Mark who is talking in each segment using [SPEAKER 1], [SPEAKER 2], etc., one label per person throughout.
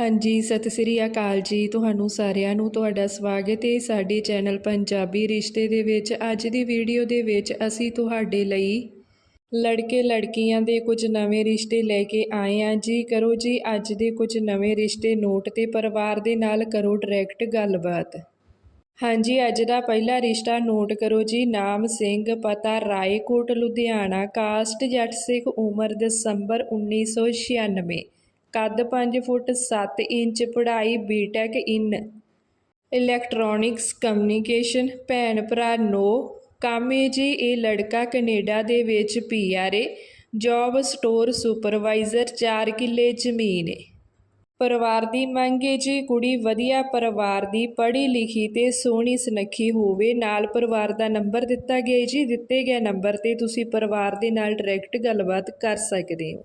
[SPEAKER 1] ਹਾਂਜੀ, ਸਤਿ ਸ੍ਰੀ ਅਕਾਲ ਜੀ ਤੁਹਾਨੂੰ ਸਾਰਿਆਂ ਨੂੰ, ਤੁਹਾਡਾ ਸਵਾਗਤ ਹੈ ਸਾਡੇ ਚੈਨਲ ਪੰਜਾਬੀ ਰਿਸ਼ਤੇ ਦੇ ਵਿੱਚ। ਅੱਜ ਦੀ ਵੀਡੀਓ ਦੇ ਵਿੱਚ ਅਸੀਂ ਤੁਹਾਡੇ ਲਈ ਲੜਕੇ ਲੜਕੀਆਂ ਦੇ ਕੁਝ ਨਵੇਂ ਰਿਸ਼ਤੇ ਲੈ ਕੇ ਆਏ ਹਾਂ ਜੀ। ਕਰੋ ਜੀ ਅੱਜ ਦੇ ਕੁਝ ਨਵੇਂ ਰਿਸ਼ਤੇ ਨੋਟ ਤੇ ਪਰਿਵਾਰ ਦੇ ਨਾਲ ਕਰੋ ਡਾਇਰੈਕਟ ਗੱਲਬਾਤ। ਹਾਂਜੀ, ਅੱਜ ਦਾ ਪਹਿਲਾ ਰਿਸ਼ਤਾ ਨੋਟ ਕਰੋ ਜੀ। ਨਾਮ ਸਿੰਘ, ਪਤਾ ਰਾਏਕੋਟ, ਲੁਧਿਆਣਾ, ਕਾਸਟ ਜੱਟ ਸਿੱਖ ਉਮਰ ਦਸੰਬਰ 1996 ਕੱਦ 5 ਫੁੱਟ 7 ਇੰਚ, ਪੜ੍ਹਾਈ ਬੀਟੈਕ ਇਨ ਇਲੈਕਟ੍ਰੋਨਿਕਸ ਕਮਿਊਨੀਕੇਸ਼ਨ ਭੈਣ ਭਰਾ ਨੋ, ਕੰਮ ਹੈ ਜੀ ਇਹ ਲੜਕਾ ਕੈਨੇਡਾ ਦੇ ਵਿੱਚ PR a job store supervisor 4 ਕਿੱਲੇ ਜ਼ਮੀਨ ਏ। ਪਰਿਵਾਰ ਦੀ ਮੰਗ ਏ ਜੀ ਕੁੜੀ ਵਧੀਆ ਪਰਿਵਾਰ ਦੀ ਪੜ੍ਹੀ ਲਿਖੀ ਤੇ ਸੋਹਣੀ ਸੁਨੱਖੀ ਹੋਵੇ, ਨਾਲ ਪਰਿਵਾਰ ਦਾ ਨੰਬਰ ਦਿੱਤਾ ਗਿਆ ਜੀ, ਦਿੱਤੇ ਗਏ ਨੰਬਰ ਤੇ ਤੁਸੀਂ ਪਰਿਵਾਰ ਦੇ ਨਾਲ ਡਾਇਰੈਕਟ ਗੱਲਬਾਤ ਕਰ ਸਕਦੇ ਹੋ।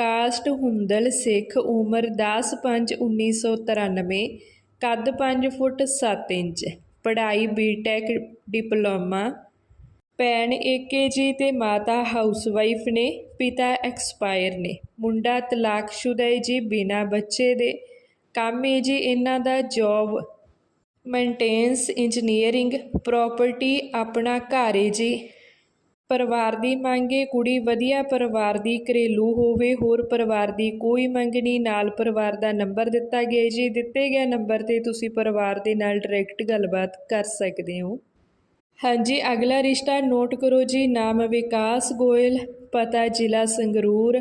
[SPEAKER 1] ਕਾਸਟ ਹੁੰਦਲ ਸਿੱਖ ਉਮਰ 10/5/1993 ਕੱਦ 5 ਫੁੱਟ 7 ਇੰਚ, ਪੜ੍ਹਾਈ ਬੀਟੈਕ ਡਿਪਲੋਮਾ। ਭੈਣ ਏਕੇ ਜੀ ਤੇ ਮਾਤਾ ਹਾਊਸਵਾਈਫ ਨੇ, ਪਿਤਾ ਐਕਸਪਾਇਰ ਨੇ। ਮੁੰਡਾ ਤਲਾਕਸ਼ੁਦਾ ਹੈ ਜੀ ਬਿਨਾ ਬੱਚੇ ਦੇ। ਕੰਮ ਹੈ ਜੀ ਇਹਨਾਂ ਦਾ ਜੌਬ। ਮੇਨਟੇਨੈਂਸ ਇੰਜੀਨੀਅਰਿੰਗ, ਪ੍ਰਾਪਰਟੀ ਆਪਣਾ ਘਰ ਹੈ ਜੀ। ਪਰਿਵਾਰ ਦੀ ਮੰਗ ਹੈ ਕੁੜੀ ਵਧੀਆ ਪਰਿਵਾਰ ਦੀ ਘਰੇਲੂ ਹੋਵੇ, ਹੋਰ ਪਰਿਵਾਰ ਦੀ ਕੋਈ ਮੰਗ ਨਹੀਂ। ਨਾਲ ਪਰਿਵਾਰ ਦਾ ਨੰਬਰ ਦਿੱਤਾ ਗਿਆ ਜੀ। ਦਿੱਤੇ ਗਏ ਨੰਬਰ ਤੇ ਤੁਸੀਂ ਪਰਿਵਾਰ ਦੇ ਨਾਲ ਡਾਇਰੈਕਟ ਗੱਲਬਾਤ ਕਰ ਸਕਦੇ ਹੋ। ਹਾਂਜੀ, ਅਗਲਾ ਰਿਸ਼ਤਾ ਨੋਟ ਕਰੋ ਜੀ। ਨਾਮ ਵਿਕਾਸ ਗੋਇਲ, ਪਤਾ ਜ਼ਿਲ੍ਹਾ ਸੰਗਰੂਰ।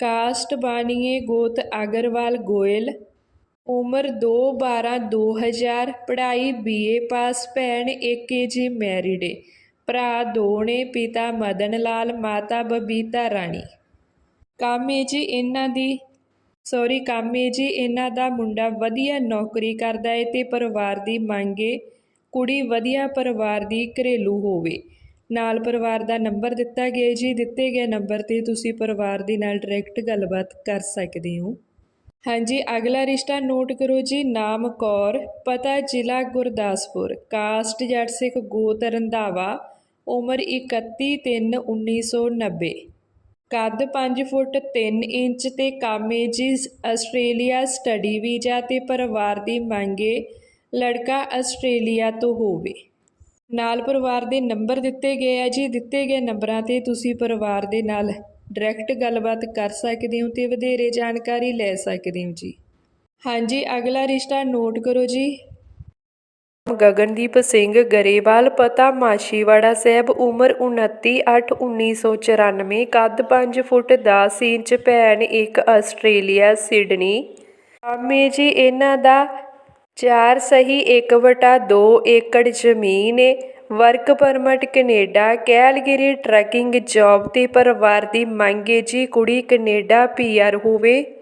[SPEAKER 1] ਕਾਸਟ ਬਾਣੀਏ, ਗੋਤ ਅਗਰਵਾਲ ਗੋਇਲ। ਉਮਰ 2/12/2000 ਪੜ੍ਹਾਈ ਬੀਏ, ਪਾਸ ਭੈਣ ਏਕੇ ਜੀ, ਮੈਰਿਡ ਏ। ਭਰਾ ਦੋਣੇ ਪਿਤਾ ਮਦਨ ਲਾਲ ਮਾਤਾ ਬਬੀਤਾ ਰਾਣੀ। ਕਾਮੇ ਜੀ ਇਹਨਾਂ ਦੀ ਸੌਰੀ ਕਾਮੇ ਜੀ ਇਹਨਾਂ ਦਾ ਮੁੰਡਾ ਵਧੀਆ ਨੌਕਰੀ ਕਰਦਾ ਏ ਤੇ ਪਰਿਵਾਰ ਦੀ ਮੰਗ ਏ, ਕੁੜੀ ਵਧੀਆ ਪਰਿਵਾਰ ਦੀ ਘਰੇਲੂ ਹੋਵੇ। ਨਾਲ ਪਰਿਵਾਰ ਦਾ ਨੰਬਰ ਦਿੱਤਾ ਗਿਆ ਜੀ, ਦਿੱਤੇ ਗਏ ਨੰਬਰ ਤੇ ਤੁਸੀਂ ਪਰਿਵਾਰ ਦੇ ਨਾਲ ਡਾਇਰੈਕਟ ਗੱਲਬਾਤ ਕਰ ਸਕਦੇ ਹੋ। ਹਾਂਜੀ, ਅਗਲਾ ਰਿਸ਼ਤਾ ਨੋਟ ਕਰੋ ਜੀ, ਨਾਮ ਕੌਰ, ਪਤਾ ਜ਼ਿਲ੍ਹਾ ਗੁਰਦਾਸਪੁਰ ਕਾਸਟ ਜੱਟ ਸਿੱਖ ਗੋਤ ਰੰਧਾਵਾ ਉਮਰ 31/3/1990 ਕੱਦ 5 ਫੁੱਟ 3 ਇੰਚ ਤੇ ਕਾਮੇ ਜੀ ਆਸਟ੍ਰੇਲੀਆ ਸਟੱਡੀ ਵੀਜ਼ਾ ਤੇ ਪਰਿਵਾਰ ਦੀ ਮੰਗੇ ਲੜਕਾ ਆਸਟ੍ਰੇਲੀਆ ਤੋਂ ਹੋਵੇ। ਨਾਲ ਪਰਿਵਾਰ ਦੇ ਨੰਬਰ ਦਿੱਤੇ ਗਏ ਆ ਜੀ। ਦਿੱਤੇ ਗਏ ਨੰਬਰਾਂ ਤੇ ਤੁਸੀਂ ਪਰਿਵਾਰ ਦੇ ਨਾਲ ਡਾਇਰੈਕਟ ਗੱਲਬਾਤ ਕਰ ਸਕਦੇ ਹੋ ਤੇ ਵਧੇਰੇ ਜਾਣਕਾਰੀ ਲੈ ਸਕਦੇ ਹੋ ਜੀ। ਹਾਂਜੀ, ਅਗਲਾ ਰਿਸ਼ਤਾ ਨੋਟ ਕਰੋ ਜੀ। ਗਗਨਦੀਪ ਸਿੰਘ ਗਰੇਵਾਲ, ਪਤਾ ਮਾਸ਼ੀਵਾੜਾ ਸਾਹਿਬ, ਉਮਰ 29/8/1994 ਕੱਦ 5 ਫੁੱਟ 10 ਇੰਚ, ਭੈਣ ਇੱਕ ਆਸਟ੍ਰੇਲੀਆ, ਸਿਡਨੀ। ਕਾਮੇ ਜੀ, ਇਹਨਾਂ ਦਾ ਚਾਰ ਸਹੀ 1 ਵਟਾ 2 ਏਕੜ ਜ਼ਮੀਨ ਏ। Work permit Canada, Calgary trucking job ਤੇ ਪਰਿਵਾਰ ਦੀ ਮੰਗੇ ਜੀ, ਕੁੜੀ ਕੈਨੇਡਾ ਪੀਆਰ ਹੋਵੇ।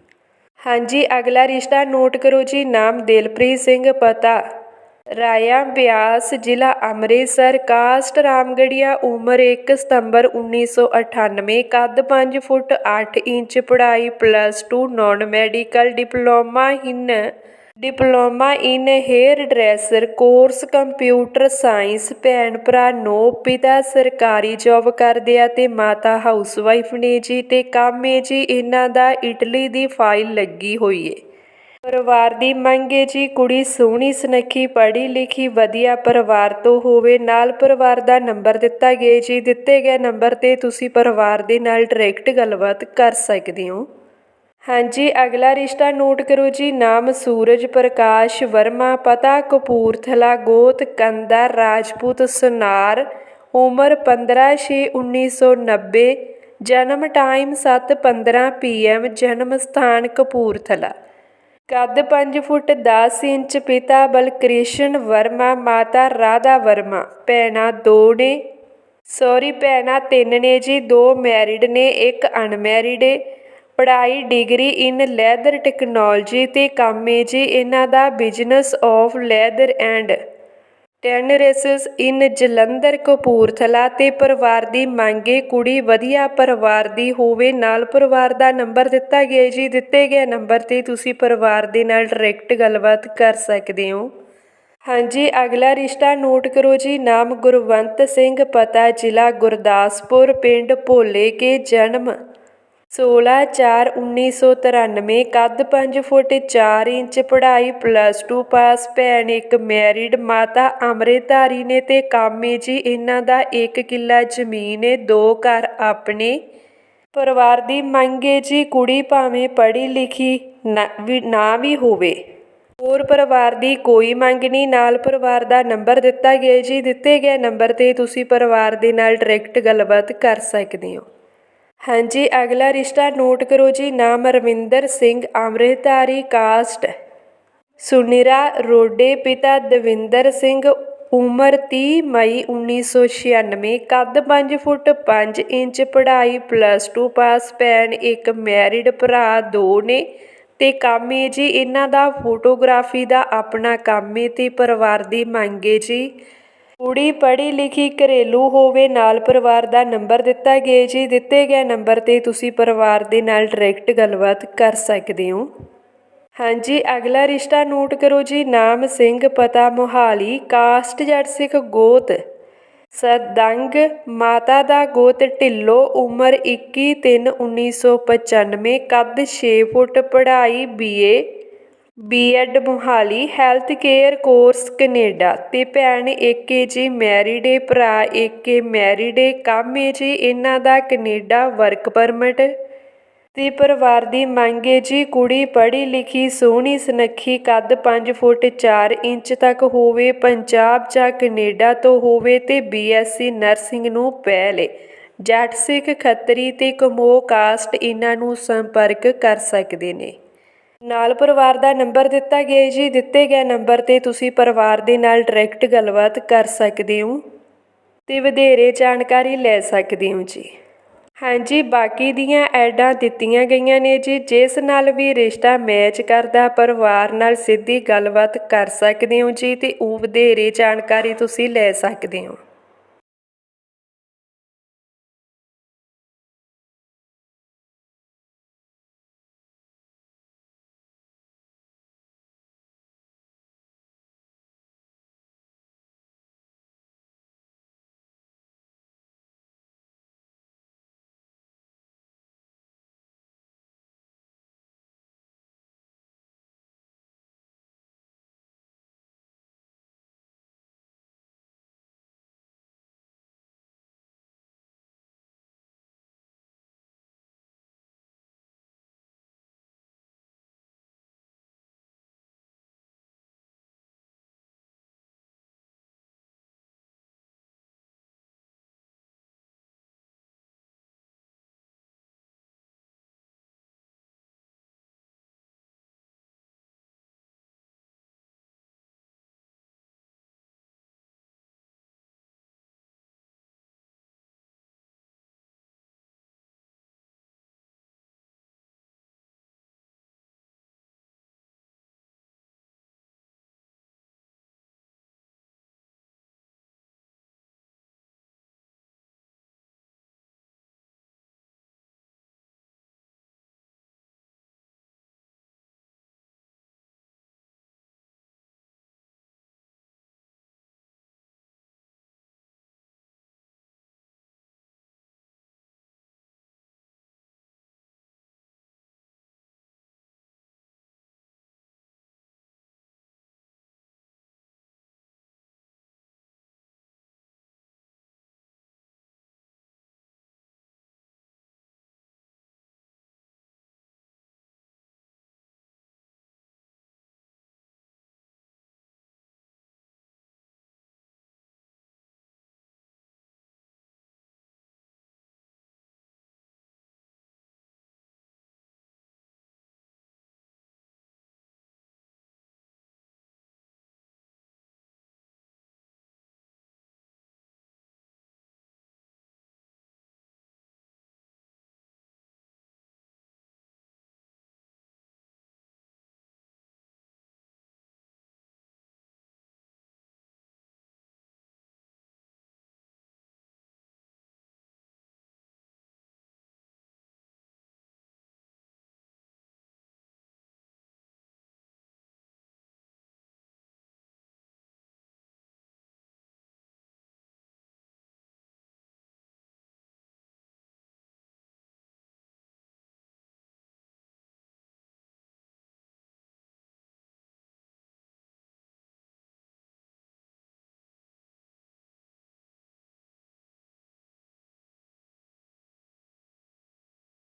[SPEAKER 1] ਹਾਂਜੀ, ਅਗਲਾ ਰਿਸ਼ਤਾ ਨੋਟ ਕਰੋ ਜੀ, ਨਾਮ ਦਿਲਪ੍ਰੀਤ ਸਿੰਘ ਪਤਾ। ਰਾਇਆ ਬਿਆਸ, ਜ਼ਿਲ੍ਹਾ ਅੰਮ੍ਰਿਤਸਰ, ਕਾਸਟ ਰਾਮਗੜੀਆ, ਉਮਰ 1 ਸਤੰਬਰ 1998 ਕੱਦ 5 ਫੁੱਟ 8 ਇੰਚ, ਪੜ੍ਹਾਈ plus 2 non medical diploma in diploma in hairdresser, course computer science, ਭੈਣ ਭਰਾ ਨੋ, ਪਿਤਾ ਸਰਕਾਰੀ ਜੌਬ ਕਰਦੇ ਆ ਤੇ ਮਾਤਾ ਹਾਊਸਵਾਈਫ ਨੇ ਜੀ ਤੇ ਕੰਮ ਏ ਜੀ, ਇਹਨਾਂ ਦਾ ਇਟਲੀ ਦੀ ਫਾਈਲ ਲੱਗੀ ਹੋਈ ਏ। ਪਰਿਵਾਰ ਦੀ ਮੰਗ ਏ ਜੀ, ਕੁੜੀ ਸੋਹਣੀ, ਸੁਨੱਖੀ, ਪੜ੍ਹੀ ਲਿਖੀ, ਵਧੀਆ ਪਰਿਵਾਰ ਤੋਂ ਹੋਵੇ, ਨਾਲ ਪਰਿਵਾਰ ਦਾ ਨੰਬਰ ਦਿੱਤਾ ਗਿਆ ਜੀ, ਦਿੱਤੇ ਗਏ ਨੰਬਰ ਤੇ ਤੁਸੀਂ ਪਰਿਵਾਰ ਦੇ ਨਾਲ ਡਾਇਰੈਕਟ ਗੱਲਬਾਤ ਕਰ ਸਕਦੇ ਹੋ। ਹਾਂਜੀ, ਅਗਲਾ ਰਿਸ਼ਤਾ ਨੋਟ ਕਰੋ ਜੀ। ਨਾਮ ਸੂਰਜ ਪ੍ਰਕਾਸ਼ ਵਰਮਾ, ਪਤਾ ਕਪੂਰਥਲਾ, ਗੋਤ ਕੰਦਾ, ਰਾਜਪੂਤ ਸੁਨਾਰ, ਉਮਰ 15/6/1990 ਜਨਮ ਟਾਈਮ 7:15 ਪੀਐਮ, ਜਨਮ ਸਥਾਨ ਕਪੂਰਥਲਾ। ਕੱਦ 5 ਫੁੱਟ 10 ਇੰਚ, ਪਿਤਾ ਬਲਕ੍ਰਿਸ਼ਨ ਵਰਮਾ, ਮਾਤਾ ਰਾਧਾ ਵਰਮਾ। ਭੈਣਾਂ ਦੋ ਨੇ। ਸੌਰੀ, ਭੈਣਾਂ ਤਿੰਨ ਨੇ ਜੀ। ਦੋ ਮੈਰਿਡ ਨੇ, ਇੱਕ ਅਨਮੈਰਿਡ ਏ। ਪੜ੍ਹਾਈ ਡਿਗਰੀ ਇਨ ਲੈਦਰ ਟੈਕਨੋਲੋਜੀ ਅਤੇ ਕੰਮ ਏ ਜੀ, ਇਹਨਾਂ ਦਾ business of leather and tanneries in Jalandhar, Kapurthala ਤੇ ਪਰਿਵਾਰ ਦੀ ਮੰਗੇ ਕੁੜੀ ਵਧੀਆ ਪਰਿਵਾਰ ਦੀ ਹੋਵੇ, ਨਾਲ ਪਰਿਵਾਰ ਦਾ ਨੰਬਰ ਦਿੱਤਾ ਗਿਆ ਜੀ, ਦਿੱਤੇ ਗਏ ਨੰਬਰ ਤੇ ਤੁਸੀਂ ਪਰਿਵਾਰ ਦੇ ਨਾਲ ਡਾਇਰੈਕਟ ਗੱਲਬਾਤ ਕਰ ਸਕਦੇ ਹੋ। ਹਾਂਜੀ, ਅਗਲਾ ਰਿਸ਼ਤਾ ਨੋਟ ਕਰੋ ਜੀ, ਨਾਮ ਗੁਰਵੰਤ ਸਿੰਘ, ਪਤਾ ਜ਼ਿਲ੍ਹਾ ਗੁਰਦਾਸਪੁਰ, ਪਿੰਡ ਭੋਲੇ ਕੇ, ਜਨਮ 16/4/1993 ਕੱਦ ਪੰਜ ਫੁੱਟ ਚਾਰ ਇੰਚ ਪੜ੍ਹਾਈ ਪਲੱਸ ਟੂ ਪਾਸ ਭੈਣ ਇੱਕ ਮੈਰਿਡ ਮਾਤਾ ਅੰਮ੍ਰਿਤਧਾਰੀ ਨੇ ਅਤੇ ਕਾਮੇ ਜੀ ਇਹਨਾਂ ਦਾ ਇੱਕ ਕਿੱਲਾ ਜ਼ਮੀਨ ਏ, ਦੋ ਘਰ ਆਪਣੇ। ਪਰਿਵਾਰ ਦੀ ਮੰਗ ਹੈ ਜੀ ਕੁੜੀ ਭਾਵੇਂ ਪੜ੍ਹੀ ਲਿਖੀ ਨਾ ਵੀ ਨਾ ਵੀ ਹੋਵੇ। ਹੋਰ ਪਰਿਵਾਰ ਦੀ ਕੋਈ ਮੰਗ ਨਹੀਂ, ਨਾਲ ਪਰਿਵਾਰ ਦਾ ਨੰਬਰ ਦਿੱਤਾ ਗਿਆ ਜੀ, ਦਿੱਤੇ ਗਏ ਨੰਬਰ ਤੇ ਤੁਸੀਂ ਪਰਿਵਾਰ ਦੇ ਨਾਲ ਡਾਇਰੈਕਟ ਗੱਲਬਾਤ ਕਰ ਸਕਦੇ ਹੋ। ਹਾਂਜੀ, ਅਗਲਾ ਰਿਸ਼ਤਾ ਨੋਟ ਕਰੋ ਜੀ। ਨਾਮ ਰਵਿੰਦਰ ਸਿੰਘ, ਅੰਮ੍ਰਿਤਧਾਰੀ ਕਾਸਟ। ਸੁਨਿਰਾ ਰੋਡੇ, ਪਿਤਾ ਦਵਿੰਦਰ ਸਿੰਘ, ਉਮਰ 30 ਮਈ 1996 ਕੱਦ 5 ਫੁੱਟ 5 ਇੰਚ, ਪੜ੍ਹਾਈ ਪਲੱਸ 2 ਪਾਸ ਭੈਣ, ਇੱਕ ਮੈਰਿਡ ਭਰਾ, ਦੋ ਨੇ। ਤੇ ਕਾਮੇ ਜੀ, ਇਹਨਾਂ ਦਾ ਫੋਟੋਗ੍ਰਾਫੀ ਦਾ ਆਪਣਾ ਕੰਮ ਏ ਤੇ ਪਰਿਵਾਰ ਦੀ ਮੰਗ ਮੰਗੇ ਜੀ। ਕੁੜੀ ਪੜ੍ਹੀ ਲਿਖੀ ਘਰੇਲੂ ਹੋਵੇ ਨਾਲ ਪਰਿਵਾਰ ਦਾ ਨੰਬਰ ਦਿੱਤਾ ਗਿਆ ਜੀ। ਦਿੱਤੇ ਗਏ ਨੰਬਰ ਤੇ ਤੁਸੀਂ ਪਰਿਵਾਰ ਦੇ ਨਾਲ ਡਾਇਰੈਕਟ ਗੱਲਬਾਤ ਕਰ ਸਕਦੇ ਹੋ। ਹਾਂਜੀ, ਅਗਲਾ ਰਿਸ਼ਤਾ ਨੋਟ ਕਰੋ ਜੀ। ਨਾਮ ਸਿੰਘ, ਪਤਾ ਮੋਹਾਲੀ, ਕਾਸਟ ਜੱਟ ਸਿੱਖ ਗੋਤ। ਸਦੰਗ, ਮਾਤਾ ਦਾ ਗੋਤ ਢਿੱਲੋ, ਉਮਰ 21/3/1995 ਕੱਦ 6 ਫੁੱਟ, ਪੜ੍ਹਾਈ BA BEd Mohali health care course Canada ਤੇ ਭੈਣ ਏਕੇ ਜੀ ਮੈਰਿਡ ਏ ਭਰਾ ਏਕੇ ਮੈਰੀਡੇ ਮੈਰਿਡ ਕੰਮ ਏ ਜੀ ਇਹਨਾਂ ਦਾ ਕੈਨੇਡਾ ਵਰਕ ਪਰਮਿਟ। ਤੇ ਪਰਿਵਾਰ ਦੀ ਮੰਗ ਮੰਗੇ ਜੀ ਕੁੜੀ ਪੜ੍ਹੀ ਲਿਖੀ, ਸੋਹਣੀ, ਸੁਨੱਖੀ, ਕੱਦ 5 ਫੁੱਟ 4 ਇੰਚ ਤੱਕ ਹੋਵੇ, ਪੰਜਾਬ ਜਾਂ ਕੈਨੇਡਾ ਤੋਂ ਹੋਵੇ ਤੇ ਬੀਐਸਸੀ ਨਰਸਿੰਗ ਨੂੰ ਪਹਿਲੇ ਜੱਟ ਸਿੱਖ ਖੱਤਰੀ ਤੇ ਕਮੋ ਕਾਸਟ ਇਹਨਾਂ ਨੂੰ ਸੰਪਰਕ ਕਰ ਸਕਦੇ ਨੇ। ਨਾਲ ਪਰਿਵਾਰ ਦਾ ਨੰਬਰ ਦਿੱਤਾ ਗਿਆ ਜੀ। ਦਿੱਤੇ ਗਏ ਨੰਬਰ ਤੇ ਤੁਸੀਂ ਪਰਿਵਾਰ ਦੇ ਨਾਲ ਡਾਇਰੈਕਟ ਗੱਲਬਾਤ ਕਰ ਸਕਦੇ ਹੋ ਤੇ ਵਧੇਰੇ ਜਾਣਕਾਰੀ ਲੈ ਸਕਦੇ ਹੋ ਜੀ। ਹਾਂਜੀ, ਬਾਕੀ ਦੀਆਂ ਐਡਾਂ ਦਿੱਤੀਆਂ ਗਈਆਂ ਨੇ ਜੀ। ਜਿਸ ਨਾਲ ਵੀ ਰਿਸ਼ਤਾ ਮੈਚ ਕਰਦਾ, ਪਰਿਵਾਰ ਨਾਲ ਸਿੱਧੀ ਗੱਲਬਾਤ ਕਰ ਸਕਦੇ ਹੋ ਜੀ ਤੇ ਉਹ ਵਧੇਰੇ ਜਾਣਕਾਰੀ ਤੁਸੀਂ ਲੈ ਸਕਦੇ ਹੋ।